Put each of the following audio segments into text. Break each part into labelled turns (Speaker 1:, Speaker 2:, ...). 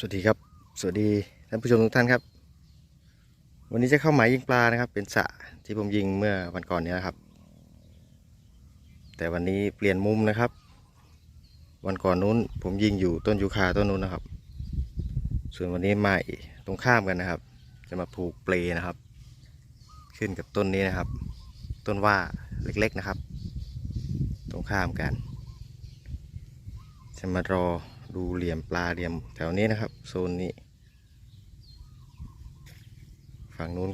Speaker 1: สวัสดีครับ สวัสดีท่านผู้ชมทุกท่านครับ วันนี้จะเข้าหมายยิงปลานะครับ เป็นสะที่ผมยิงเมื่อวันก่อนนี้นะครับ แต่วันนี้เปลี่ยนมุมนะครับ วันก่อนนู้นผมยิงอยู่ต้นยูคาต้นนู้นนะครับ ส่วนวันนี้มาตรงข้ามกันนะครับ จะมาผูกเปลนะครับ ขึ้นกับต้นนี้นะครับ ต้นว่าเล็กๆนะครับ ตรงข้ามกัน จะมารอ ดูเหลี่ยมปลาเหลี่ยมแถวนี้นะครับ โซนนี้ ฝั่งนู้น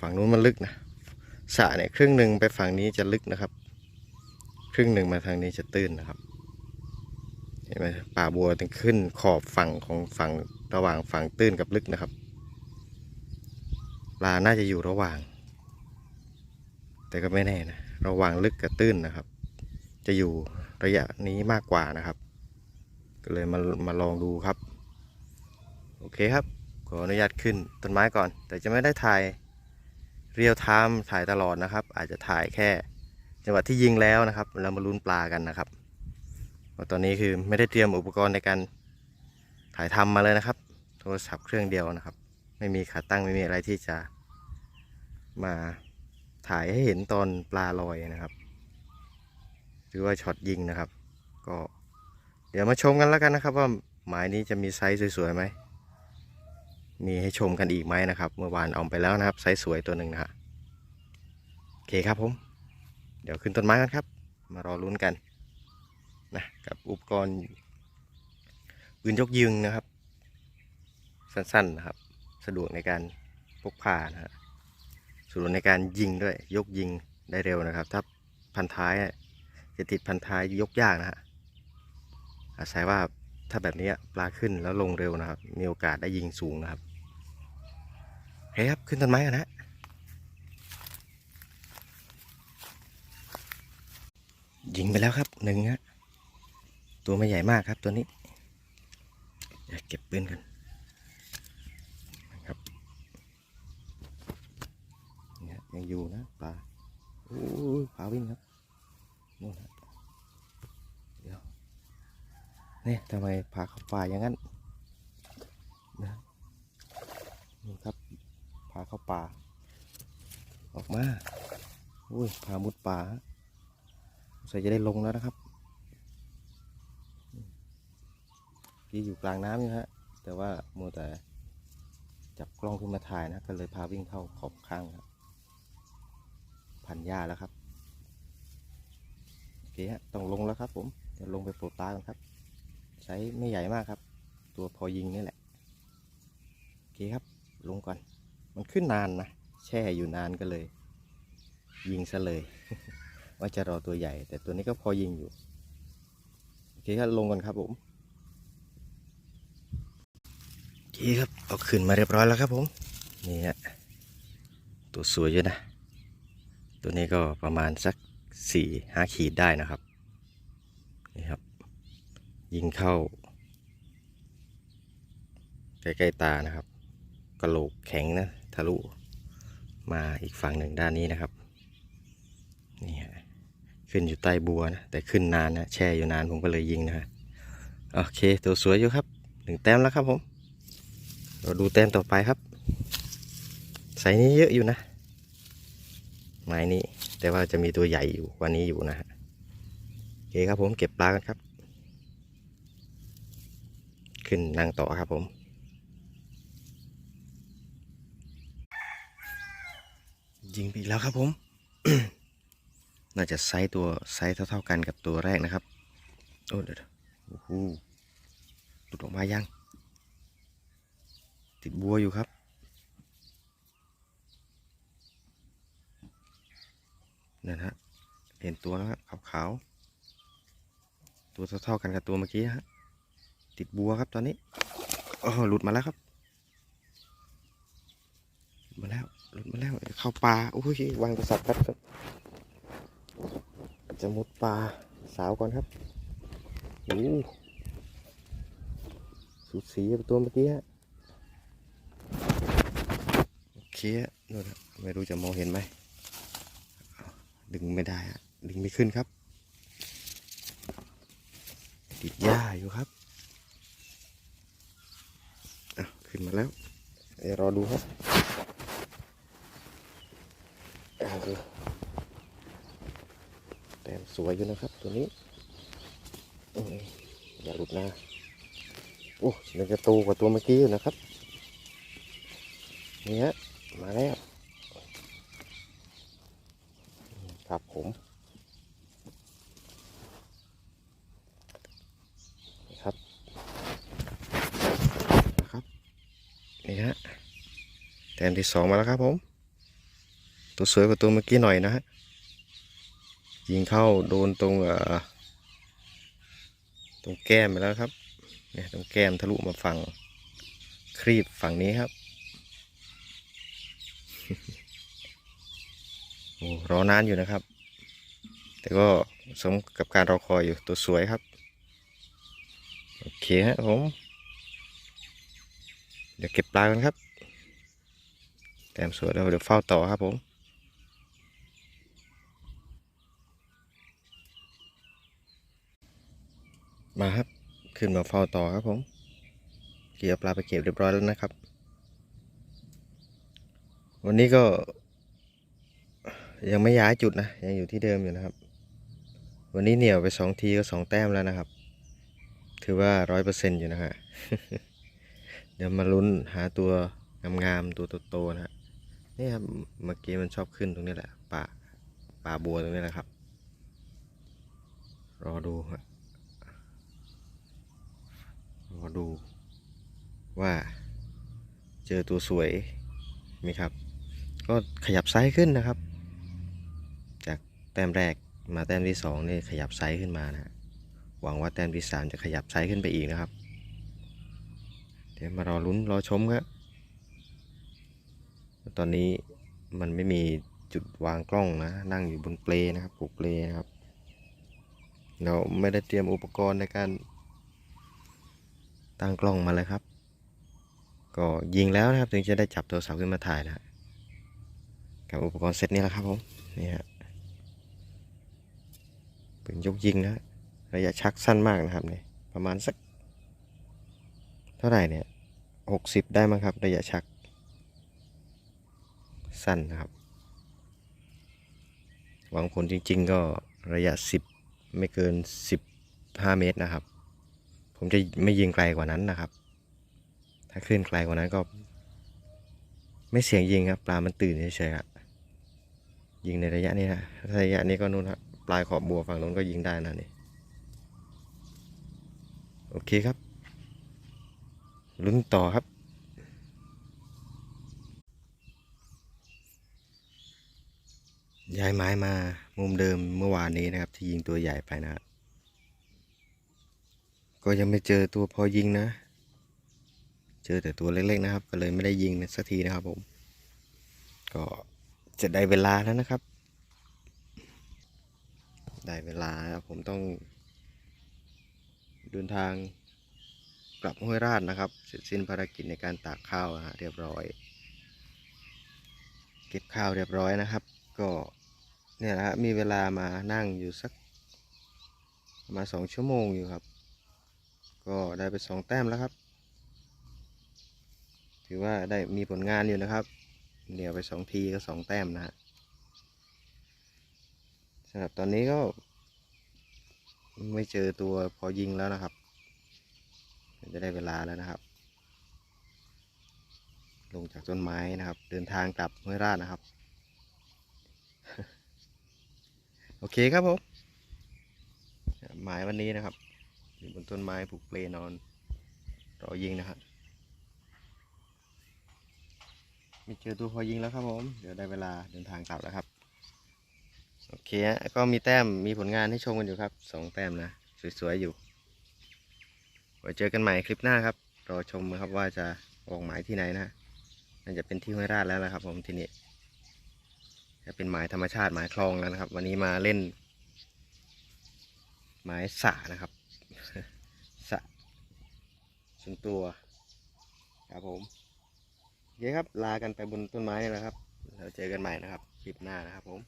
Speaker 1: ฝั่งนู้นมันลึกนะสระเนี่ยครึ่งหนึ่งไปฝั่งนี้จะลึกนะครับ ครึ่งหนึ่งมาทางนี้จะตื้นนะครับเห็นไหมป่าบัวต้องขึ้นขอบฝั่งของฝั่งระหว่างฝั่งตื้นกับลึกนะครับปลาน่าจะอยู่ระหว่าง แต่ก็ไม่แน่นะระหว่างลึกกับตื้นนะครับ จะอยู่ระยะนี้มากกว่านะครับ ก็เลยมามาลองดูครับ โอเคครับ ขออนุญาตขึ้นต้นไม้ก่อน แต่จะไม่ได้ถ่ายเรียลไทม์ถ่ายตลอดนะครับ อาจจะถ่ายแค่จังหวะที่ยิงแล้วนะครับ เรามาลุ้นปลากันนะครับตอนนี้คือไม่ได้เตรียมอุปกรณ์ในการถ่ายทำมาเลยนะครับ โทรศัพท์เครื่องเดียวนะครับ ไม่มีขาตั้งไม่มีอะไรที่จะมาถ่ายให้เห็นตอนปลาลอยนะครับ หรือว่าช็อตยิงนะครับ ก็ เดี๋ยวมาชมกันแล้วกันนะครับ ว่าหมายนี้จะมีไซส์สวยๆไหมมีให้ชมกันอีกไหมนะครับ เมื่อวานเอาไปแล้วนะครับไซส์สวยตัวหนึ่งนะฮะโอเคครับผม เดี๋ยวขึ้นต้นไม้กันครับ มารอลุ้นกันนะกับอุปกรณ์ปืนยกยิงนะครับ สั้นๆนะครับ สะดวกในการพกพานะฮะสะดวกในการยิงด้วยยกยิงได้เร็วนะครับ ถ้าพันท้ายจะติดพันท้ายยกยากนะฮะ อาศัยว่าถ้าแบบนี้ปลาขึ้นแล้วลงเร็วนะครับ มีโอกาสได้ยิงสูงนะครับโอเคครับขึ้นต้นไม้กันนะยิงไปแล้วครับหนึ่งฮะตัวไม่ใหญ่มากครับตัวนี้เดี๋ยวเก็บปืนกันนะครับเนี่ยยังอยู่นะปลาโอ้ปลาวิ่งครับนู่นฮะ เนี่ยทำไมพาเข้าป่าอย่างนั้นนะนี่ครับพาเข้าป่า ออกมาอุ้ยพามุดป่าใส่จะได้ลงแล้วนะครับพี่อยู่กลางน้ำอยู่ฮะแต่ว่ามัวแต่จับกล้องขึ้นมาถ่ายนะ ก็เลยพาวิ่งเข้าขอบข้างครับพันหญ้าแล้วครับโอเคฮะต้องลงแล้วครับผมเดี๋ยวลงไปปรดปลากันครับ ไซส์ไม่ใหญ่มากครับ ตัวพอยิงนี่แหละ โอเคครับ ลงก่อน มันขึ้นนานนะ แช่อยู่นานก็เลย ยิงซะเลย ว่าจะรอตัวใหญ่ แต่ตัวนี้ก็พอยิงอยู่ โอเคครับลงก่อนครับผม โอเคครับเอาขึ้นมาเรียบร้อยแล้วครับผม นี่ฮะ ตัวสวยอยู่นะ ตัวนี้ก็ประมาณสักสี่ห้าขีดได้นะครับ นี่ครับ ยิงเข้า ใกล้ๆตานะครับกระโหลกแข็งนะทะลุมาอีกฝั่งหนึ่งด้านนี้นะครับนี่ฮะขึ้นอยู่ใต้บัวนะแต่ขึ้นนานนะแช่อยู่นานผมก็เลยยิงนะฮะโอเคตัวสวยอยู่ครับหนึ่งแต้มแล้วครับผม เราดูแต้มต่อไปครับใส่นี้เยอะอยู่นะไม้นี้แต่ว่าจะมีตัวใหญ่อยู่ว่านี้อยู่นะฮะโอเคครับผมเก็บปลากันครับ ขึ้นนั่งต่อครับผมยิงไปอีกแล้วครับผม น่าจะไซส์ตัวไซส์เท่าๆกันกับตัวแรกนะครับ โอ้เดี๋ยวโอ้โหหลุดออกมายัง ติดบัวอยู่ครับ นั่นฮะเห็นตัวแล้วครับขาวๆตัวเท่าๆกันกับตัวเมื่อกี้ฮะ ติดบัวครับตอนนี้โอ้หลุดมาแล้วครับมาแล้วหลุดมาแล้วเข้าป่าโอ้ยวางโทรศัพท์ครับครับ จะมุดป่าสาวก่อนครับโอ้สุดสีตัวเมื่อกี้ฮะโอเคนู่นไม่รู้จะมองเห็นไหมดึงไม่ได้ฮะดึงไม่ขึ้นครับ ติดหญ้าอยู่ครับ ขึ้นมาแล้วเดี๋ยวรอดูครับเอาดูแต้มสวยอยู่นะครับ ตัวนี้อืมอย่าหลุดนะโอ้มันจะโตกว่าตัวเมื่อกี้อยู่นะครับนี่ฮะมาแล้วครับผมครับนะครับนี่ฮะ แต้มที่สองมาแล้วครับผม ตัวสวยกว่าตัวเมื่อกี้หน่อยนะฮะ ยิงเข้าโดนตรงเอ่อตรงแก้มไปแล้วครับ เนี่ยตรงแก้มทะลุมาฝั่งครีบฝั่งนี้ครับ โอ้รอนานอยู่นะครับ แต่ก็สมกับการรอคอยอยู่ตัวสวยครับ โอเคฮะผม เดี๋ยวเก็บปลากันครับ ต้มสวยแล้วเดี๋ยวเฝ้าต่อครับผมมาครับ ขึ้นมาเฝ้าต่อครับผมเกี่ยวปลาไปเก็บเรียบร้อยแล้วนะครับ วันนี้ก็ ยังไม่ย้ายจุดนะ ยังอยู่ที่เดิมอยู่นะครับ วันนี้เหนี่ยวไปสองทีก็สองแต้มแล้วนะครับ ถือว่าร้อยเปอร์เซ็นต์อยู่นะฮะ เดี๋ยวมาลุ้นหาตัวงามๆตัวโตๆนะฮะ นี่ครับเมื่อกี้มันชอบขึ้นตรงนี้แหละป่าป่าบัวตรงนี้แหละครับ รอดูฮะรอดู ว่าเจอตัวสวยไหมครับ ก็ขยับไซส์ขึ้นนะครับ จากแต้มแรกมาแต้มที่สองนี่ขยับไซส์ขึ้นมานะฮะหวังว่าแต้มที่สามจะขยับไซส์ขึ้นไปอีกนะครับ เดี๋ยวมารอลุ้นรอชมครับ ตอนนี้มันไม่มีจุดวางกล้องนะ นั่งอยู่บนเปลนะครับผูกเปลนะครับ เราไม่ได้เตรียมอุปกรณ์ในการตั้งกล้องมาเลยครับ ก็ยิงแล้วนะครับ ถึงจะได้จับโทรศัพท์ขึ้นมาถ่ายนะฮะกับอุปกรณ์เซตนี้แหละครับผมนี่ฮะปืนยกยิงนะระยะชักสั้นมากนะครับเนี่ยประมาณสัก เท่าไหร่เนี่ยหกสิบได้มั้งครับ ระยะชัก สั้นนะครับ หวังผลจริง ๆ ก็ระยะสิบไม่เกินสิบห้าเมตรนะครับ ผมจะไม่ยิงไกลกว่านั้นนะครับ ถ้าขึ้นไกลกว่านั้นก็ ไม่เสียงยิงครับ ปลามันตื่นเฉยๆครับยิงในระยะนี้นะระยะนี้ก็นู่นครับปลายขอบบัวฝั่งนู้นก็ยิงได้นะนี่โอเคครับลุ้นต่อครับ ย้ายไม้มามุมเดิมเมื่อวานนี้นะครับ ที่ยิงตัวใหญ่ไปนะครับก็ยังไม่เจอตัวพอยิงนะ เจอแต่ตัวเล็กๆนะครับ ก็เลยไม่ได้ยิงสักทีนะครับผม ก็จะได้เวลาแล้วนะครับ ได้เวลาแล้วผมต้องเดินทางกลับห้วยราชนะครับเสร็จสิ้นภารกิจในการตากข้าวนะฮะเรียบร้อย เก็บข้าวเรียบร้อยนะครับ ก็ เนี่ยนะฮะมีเวลามานั่งอยู่สักประมาณสองชั่วโมงอยู่ครับ ก็ได้ไปสองแต้มแล้วครับ ถือว่าได้มีผลงานอยู่นะครับเดี๋ยวไปสองทีก็สองแต้มนะฮะสำหรับตอนนี้ก็ไม่เจอตัวพอยิงแล้วนะครับ จะได้เวลาแล้วนะครับ ลงจากต้นไม้นะครับ เดินทางกลับห้วยราชนะครับ โอเคครับผมหมายวันนี้นะครับอยู่บนต้นไม้ผูกเปลนอนรอยิงนะครับมีเจอตัวพอยิงแล้วครับผมเดี๋ยวได้เวลาเดินทางกลับแล้วครับโอเคฮะก็มีแต้มมีผลงานให้ชมกันอยู่ครับสองแต้มนะสวยๆอยู่ไว้เจอกันใหม่คลิปหน้าครับรอชมครับว่าจะออกหมายที่ไหนนะน่าจะเป็นที่ห้วยราชแล้วนะครับผมที่นี่ จะเป็นหมายธรรมชาติหมายคลองแล้วนะครับ วันนี้มาเล่น หมายสระนะครับสระส่วนตัวครับผมโอเคครับลากันไปบนต้นไม้นี่แหละครับแล้วเจอกันใหม่นะครับคลิปหน้านะครับผม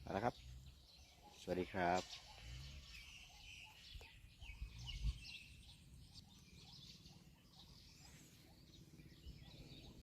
Speaker 1: เอาละครับ สวัสดีครับ